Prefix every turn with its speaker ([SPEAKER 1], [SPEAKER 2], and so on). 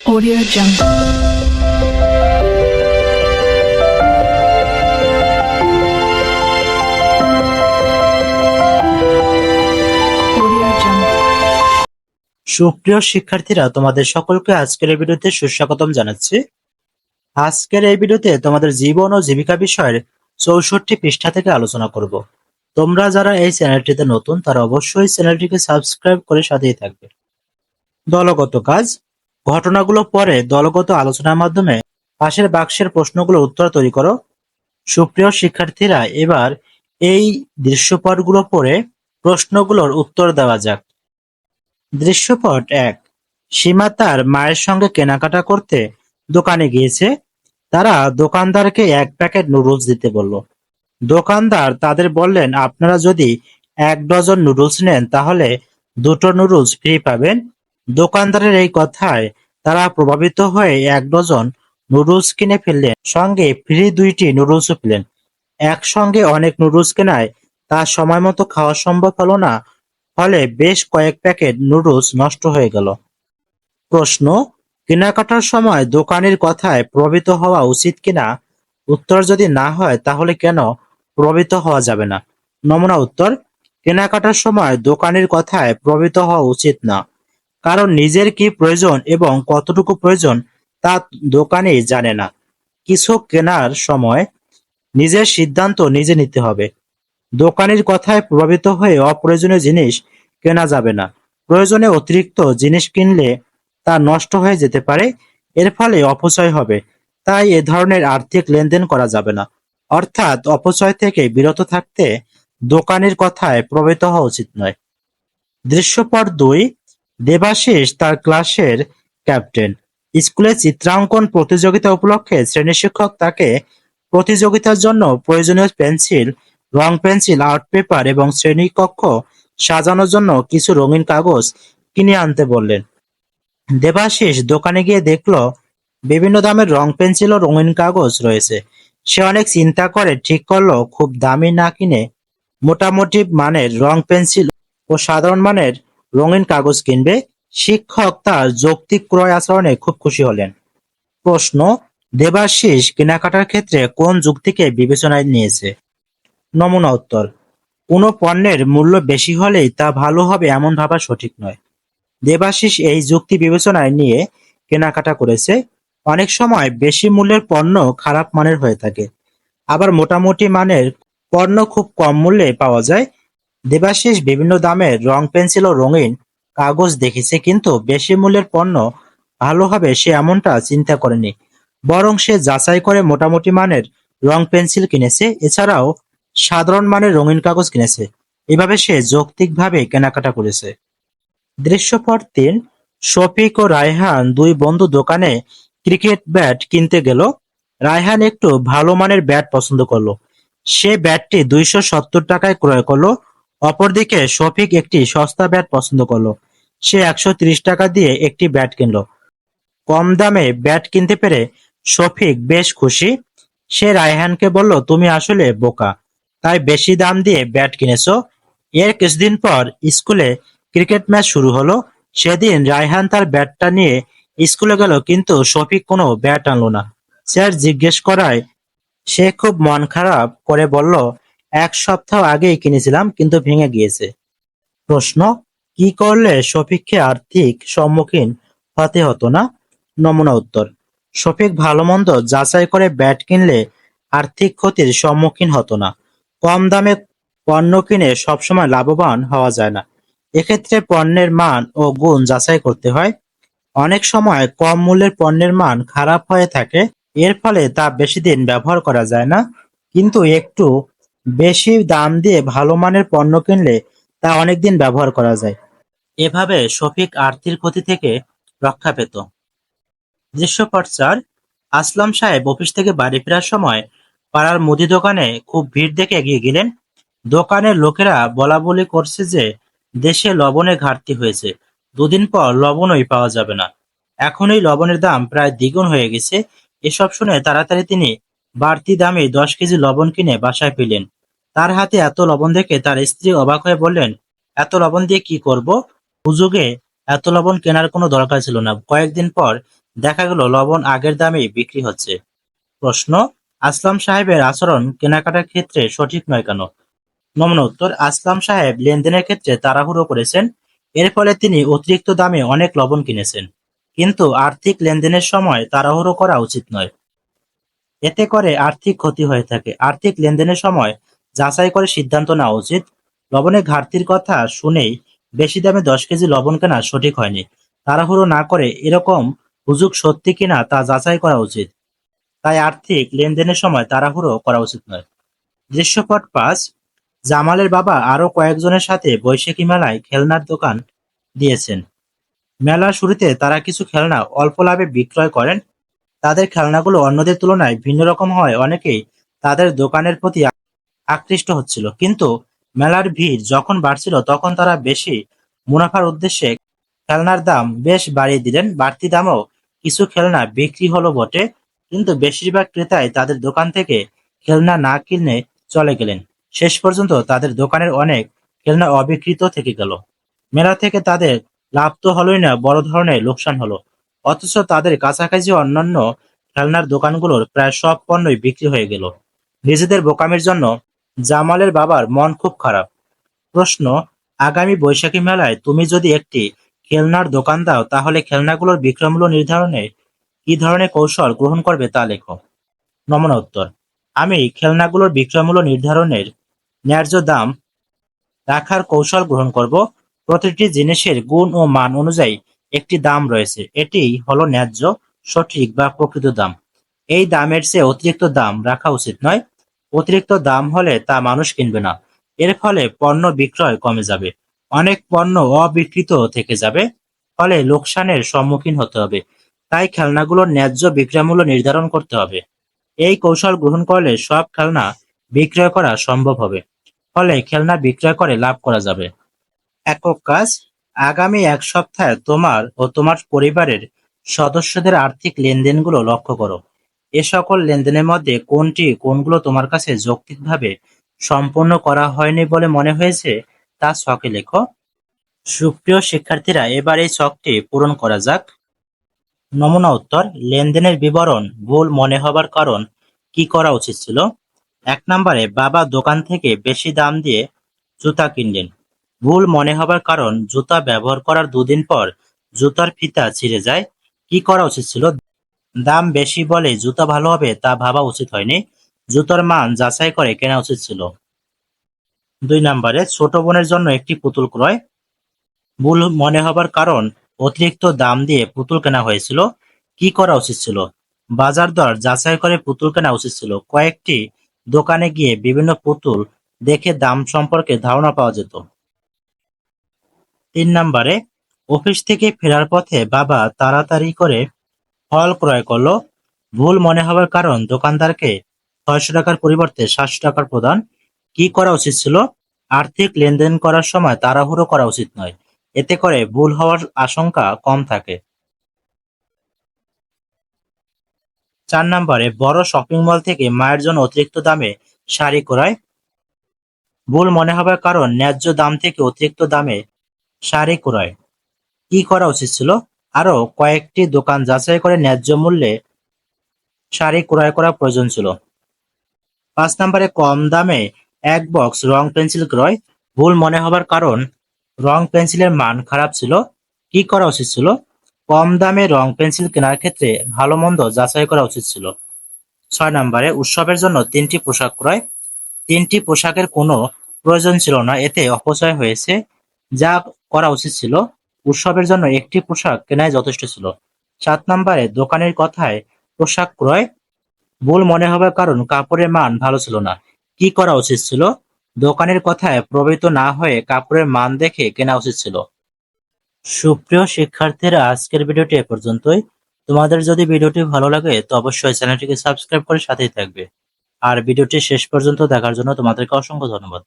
[SPEAKER 1] Audio Jungle.
[SPEAKER 2] সুপ্রিয় শিক্ষার্থীরা, তোমাদের সকলকে আজকের এই ভিডিওতে সুস্বাগতম জানাচ্ছি। আজকের এই ভিডিওতে তোমাদের জীবন ও জীবিকা বিষয়ের চৌষট্টি পৃষ্ঠা থেকে আলোচনা করব। তোমরা যারা এই চ্যানেলটিতে নতুন, তারা অবশ্যই চ্যানেলটিকে সাবস্ক্রাইব করে সাথেই থাকবে। দলগত কাজ ঘটনাগুলো পরে দলগত আলোচনার মাধ্যমে পাশের বাক্সের প্রশ্নগুলোর উত্তর তৈরি করো। সুপ্রিয় শিক্ষার্থীরা, এবার এই দৃশ্যপটগুলো পড়ে প্রশ্নগুলোর উত্তর দেওয়া যাক। দৃশ্যপট এক, সীমা তার মায়ের সঙ্গে কেনাকাটা করতে দোকানে গিয়েছে। তারা দোকানদারকে এক প্যাকেট নুডলস দিতে বলল। দোকানদার তাদের বললেন, আপনারা যদি এক ডজন নুডলস নেন, তাহলে দুটো নুডলস ফ্রি পাবেন। দোকানদারের এই কথায় তারা প্রভাবিত হয়ে এক ডজন নুডলস কিনে ফেললেন। সঙ্গে ফ্রি দুইটি নুডলসও পেলেন। একসঙ্গে অনেক নুডলস কেনায় তা সময় মতো খাওয়া সম্ভব হলো না, ফলে বেশ কয়েক প্যাকেট নুডলস নষ্ট হয়ে গেল। প্রশ্ন, কেনাকাটার সময় দোকানের কথায় প্রভাবিত হওয়া উচিত কিনা? উত্তর যদি না হয়, তাহলে কেন প্রভাবিত হওয়া যাবে না? নমুনা উত্তর, কেনাকাটার সময় দোকানের কথায় প্রভাবিত হওয়া উচিত না। কারণ নিজের কি প্রয়োজন এবং কতটুকু প্রয়োজন তা দোকানে জানে না। কিছু কেনার সময় নিজের সিদ্ধান্ত নিজে নিতে হবে। দোকানের কথায় প্রভাবিত হয়ে অপ্রয়োজনীয় জিনিস কেনা যাবে না। প্রয়োজনে অতিরিক্ত জিনিস কিনলে তা নষ্ট হয়ে যেতে পারে, এর ফলে অপচয় হবে। তাই এ ধরনের আর্থিক লেনদেন করা যাবে না। অর্থাৎ অপচয় থেকে বিরত থাকতে দোকানের কথায় প্রভাবিত হওয়া উচিত নয়। দৃশ্যপট দুই দেবাশিস তার ক্লাসের ক্যাপ্টেন। স্কুলে চিত্রাঙ্কন প্রতিযোগিতা উপলক্ষে শ্রেণি শিক্ষক তাকে প্রতিযোগিতার জন্য প্রয়োজনীয় পেন্সিল, রং পেন্সিল, আর্ট পেপার এবং শ্রেণীকক্ষ সাজানোর জন্য কিছু রঙিন কাগজ কিনে আনতে বললেন। দেবাশিস দোকানে গিয়ে দেখল, বিভিন্ন দামের রং পেন্সিল ও রঙিন কাগজ রয়েছে। সে অনেক চিন্তা করে, ঠিক করল, খুব দামি না কিনে। মোটামুটি মানের রং পেন্সিল ও সাধারণ মানের রঙিন কাগজ কিনবে। শিক্ষক তার যৌক্তিক ক্রয় আচরণে খুব খুশি হলেন। প্রশ্ন, দেবাশিস কেনাকাটার ক্ষেত্রে কোন যুক্তিকে বিবেচনায় নিয়েছে? নমুনা উত্তর, কোনো পণ্যের মূল্য বেশি হলেই তা ভালো হবে এমন ভাবা সঠিক নয়। দেবাশিস এই যুক্তি বিবেচনায় নিয়ে কেনাকাটা করেছে। অনেক সময় বেশি মূল্যের পণ্য খারাপ মানের হয়ে থাকে। আবার মোটামুটি মানের পণ্য খুব কম মূল্যে পাওয়া যায়। দেবাশিস বিভিন্ন দামের রং পেন্সিল ও রঙিন কাগজ দেখেছে, কিন্তু বেশি মূল্যের পণ্য ভালো হবে সে এমনটা চিন্তা করেনি। বরং সে যাচাই করে মোটামুটি মানের রং পেন্সিল কিনেছে, এছাড়াও সাধারণ মানের রঙিন কাগজ কিনেছে। এভাবে সে যৌক্তিকভাবে কেনাকাটা করেছে। দৃশ্যপট তিন, শফিক ও রায়হান দুই বন্ধু দোকানে ক্রিকেট ব্যাট কিনতে গেল। রায়হান একটু ভালো মানের ব্যাট পছন্দ করল। সে ব্যাটটি দুইশো সত্তর টাকায় ক্রয় করল। অপরদিকে শফিক একটি সস্তা ব্যাট পছন্দ করল। সে একশো ত্রিশ টাকা দিয়ে একটি ব্যাট কিনলো। কম দামে ব্যাট কিনতে পেরে শফিক বেশ খুশি। সে রায়হানকে বলল, তুমি আসলে বোকা। তাই বেশি দাম দিয়ে ব্যাট কিনেছো। এর কিছুদিন পর স্কুলে ক্রিকেট ম্যাচ শুরু হলো। সেদিন রায়হান তার ব্যাটটা নিয়ে স্কুলে গেল, কিন্তু শফিক কোনো ব্যাট আনলো না। স্যার জিজ্ঞেস করায় সে খুব মন খারাপ করে বলল এক সপ্তাহ আগেই কিনেছিলাম, কিন্তু ভেঙে গিয়েছে। প্রশ্ন, কি করলে শফিককে আর্থিক সম্মুখীন হতে হতো না? নমুনা উত্তর, শফিক ভালো মন্দ যাচাই করে ব্যাট কিনলে আর্থিক ক্ষতির সম্মুখীন হতো না। কম দামে পণ্য কিনে সবসময় লাভবান হওয়া যায় না। এক্ষেত্রে পণ্যের মান ও গুণ যাচাই করতে হয়। অনেক সময় কম মূল্যের পণ্যের মান খারাপ হয়ে থাকে, এর ফলে তা বেশি দিন ব্যবহার করা যায় না, কিন্তু একটু বেশি দাম দিয়ে ভালো মানের পণ্য কিনলে তা অনেকদিন ব্যবহার করা যায়। এভাবে শফিক আর্থিক ক্ষতি থেকে রক্ষা পেত। দৃশ্যপট চার আসলাম সাহেব অফিস থেকে বাড়ি ফেরার সময় পাড়ার মুদি দোকানে খুব ভিড় দেখে এগিয়ে গেলেন। দোকানের লোকেরা বলা বলি করছে যে দেশে লবণের ঘাটতি হয়েছে। দুদিন পর লবণই পাওয়া যাবে না। এখনই লবণের দাম প্রায় দ্বিগুণ হয়ে গেছে। এসব শুনে তাড়াতাড়ি তিনি বাড়তি দামে দশ কেজি লবণ কিনে বাসায় পেলেন। তার হাতে এত লবণ দেখে তার স্ত্রী অবাক হয়ে বললেন, এত লবণ দিয়ে কি করব? হুজুগে, এত লবণ কেনার কোনো দরকার ছিল না। কয়েকদিন পর দেখা গেল লবণ আগের দামেই বিক্রি হচ্ছে। প্রশ্ন, আসলাম সাহেবের আচরণ কেনাকাটার ক্ষেত্রে সঠিক নয় কেন? নমুনা উত্তর, আসলাম সাহেব লেনদেনের ক্ষেত্রে তাড়াহুড়ো করেছেন। এর ফলে তিনি অতিরিক্ত দামে অনেক লবণ কিনেছেন। কিন্তু আর্থিক লেনদেনের সময় তাড়াহুড়ো করা উচিত নয়। এতে করে আর্থিক ক্ষতি হয়ে থাকে। আর্থিক লেনদেনের সময় যাচাই করে সিদ্ধান্ত নেওয়া উচিত। লবণের ঘাটতির কথা শুনেই বেশি দামে দশ কেজি লবণ কেনা সঠিক হয়নি। তাড়াহুড়ো না করে এরকম হুজুগ সত্যি কিনা তা যাচাই করা উচিত। তাই আর্থিক লেনদেনের সময় তাড়াহুড়ো করা উচিত নয়। দৃশ্যপট পাঁচ, জামালের বাবা আরও কয়েকজনের সাথে বৈশাখী মেলায় খেলনার দোকান দিয়েছেন। মেলার শুরুতে তারা কিছু খেলনা অল্প লাভে বিক্রয় করেন তাদের খেলনাগুলো অন্যদের তুলনায় ভিন্ন রকম হওয়ায় অনেকেই তাদের দোকানের প্রতি আকৃষ্ট হচ্ছিল। কিন্তু মেলার ভিড় যখন বাড়ছিল, তখন তারা বেশি মুনাফার উদ্দেশ্যে খেলনার দাম বেশ বাড়িয়ে দিলেন। বাড়তি দামও কিছু খেলনা বিক্রি হলো বটে, কিন্তু বেশিরভাগ ক্রেতাই তাদের দোকান থেকে খেলনা না কিনে চলে গেলেন। শেষ পর্যন্ত তাদের দোকানের অনেক খেলনা অবিকৃত থেকে গেল। মেলা থেকে তাদের লাভ তো হলোই না, বড় ধরনের লোকসান হলো। অথচ তাদের কাছাকাছি অন্যান্য খেলনার দোকানগুলোর প্রায় সব পণ্যই বিক্রি হয়ে গেল। নিজেদের বোকামির জন্য জামালের বাবার মন খুব খারাপ। প্রশ্ন, আগামী বৈশাখী মেলায় তুমি যদি একটি খেলনার দোকান দাও, তাহলে খেলনাগুলোর বিক্রয়মূল্য নির্ধারণে কি ধরনের কৌশল গ্রহণ করবে তা লেখো। নমুনা উত্তর, আমি খেলনাগুলোর বিক্রয়মূল্য নির্ধারণের ন্যায্য দাম রাখার কৌশল গ্রহণ করব। প্রতিটি জিনিসের গুণ ও মান অনুযায়ী একটি দাম রয়েছে। এটি হলো ন্যায্য, সঠিক বা প্রকৃত দাম। এই দামের চেয়ে অতিরিক্ত দাম রাখা উচিত নয়। অতিরিক্ত দাম হলে তা মানুষ কিনবে না। এর ফলে পণ্য বিক্রয় কমে যাবে। অনেক পণ্য অবিকৃত থেকে যাবে। ফলে লোকসানের সম্মুখীন হতে হবে। তাই খেলনাগুলোর ন্যায্য বিক্রয়মূল্য নির্ধারণ করতে হবে। এই কৌশল গ্রহণ করলে সব খেলনা বিক্রয় করা সম্ভব হবে। ফলে খেলনা বিক্রয় করে লাভ করা যাবে। একক কাজ আগামী এক সপ্তাহে তোমার ও তোমার পরিবারের সদস্যদের আর্থিক লেনদেনগুলো লক্ষ্য করো। এ সকল লেনদেনের মধ্যে কোনটি কোনগুলো তোমার কাছে যৌক্তিকভাবে সম্পন্ন করা হয়নি বলে মনে হয়েছে, তা ছকে লেখো। সুপ্রিয় শিক্ষার্থীরা, এবার এই ছকটি পূরণ করা যাক। নমুনা উত্তর, লেনদেনের বিবরণ ভুল মনে হবার কারণ কি করা উচিত ছিল? এক নম্বরে, বাবা দোকান থেকে বেশি দাম দিয়ে জুতা কিনলেন। ভুল মনে হবার কারণ জুতা ব্যবহার করার দুদিন পর জুতার ফিতা ছিঁড়ে যায়। কি করা উচিত ছিল? দাম বেশি বলে জুতা ভালো হবে তা ভাবা উচিত হয়নি। জুতার মান যাচাই করে কেনা উচিত ছিল। দুই নম্বরে, ছোট বোনের জন্য একটি পুতুল ক্রয়। ভুল মনে হবার কারণ অতিরিক্ত দাম দিয়ে পুতুল কেনা হয়েছিল। কি করা উচিত ছিল? বাজার দর যাচাই করে পুতুল কেনা উচিত ছিল। কয়েকটি দোকানে গিয়ে বিভিন্ন পুতুল দেখে দাম সম্পর্কে ধারণা পাওয়া যেত। তিন নম্বরে, অফিস থেকে ফেরার পথে বাবা তাড়াতাড়ি করে ফল ক্রয় করল। ভুল মনে হবার কারণ দোকানদারকে ছয়শো টাকার পরিবর্তে সাতশো টাকার প্রদান কি করা উচিত ছিল? আর্থিক লেনদেন করার সময় তাড়াহুড়ো করা উচিত নয়। এতে করে ভুল হওয়ার আশঙ্কা কম থাকে। চার নম্বরে, বড় শপিং মল থেকে মায়ের জন্য অতিরিক্ত দামে শাড়ি ক্রয়। ভুল মনে হবার কারণ ন্যায্য দাম থেকে অতিরিক্ত দামে শাড়ি ক্রয়। কি করা উচিত ছিল? আরও কয়েকটি দোকান যাচাই করে ন্যায্য মূল্যে শাড়ি ক্রয় করা প্রয়োজন ছিল। পাঁচ নম্বরে, কম দামে এক বক্স রং পেন্সিল ক্রয়। ভুল মনে হবার কারণ, রং পেন্সিলের মান খারাপ ছিল। কি করা উচিত ছিল? কম দামে রং পেন্সিল কেনার ক্ষেত্রে ভালো মন্দ যাচাই করা উচিত ছিল। ছয় নম্বরে, উৎসবের জন্য তিনটি পোশাক ক্রয়। তিনটি পোশাকের কোনো প্রয়োজন ছিল না, এতে অপচয় হয়েছে। যা করা উচিত ছিল, উৎসবের জন্য একটি পোশাক কেনাই যথেষ্ট ছিল। সাত নম্বরে দোকানের কথায় পোশাক ক্রয়, ভুল মনে হবার কারণ কাপড়ের মান ভালো ছিল না। কি করা উচিত ছিল? দোকানের কথায় প্রভাবিত না হয়ে কাপড়ের মান দেখে কেনা উচিত ছিল। সুপ্রিয় শিক্ষার্থীরা, আজকের ভিডিওটি এ পর্যন্তই। তোমাদের যদি ভিডিওটি ভালো লাগে, তো অবশ্যই চ্যানেলটিকে সাবস্ক্রাইব করে সাথেই থাকবে। আর ভিডিওটি শেষ পর্যন্ত দেখার জন্য তোমাদেরকে অসংখ্য ধন্যবাদ।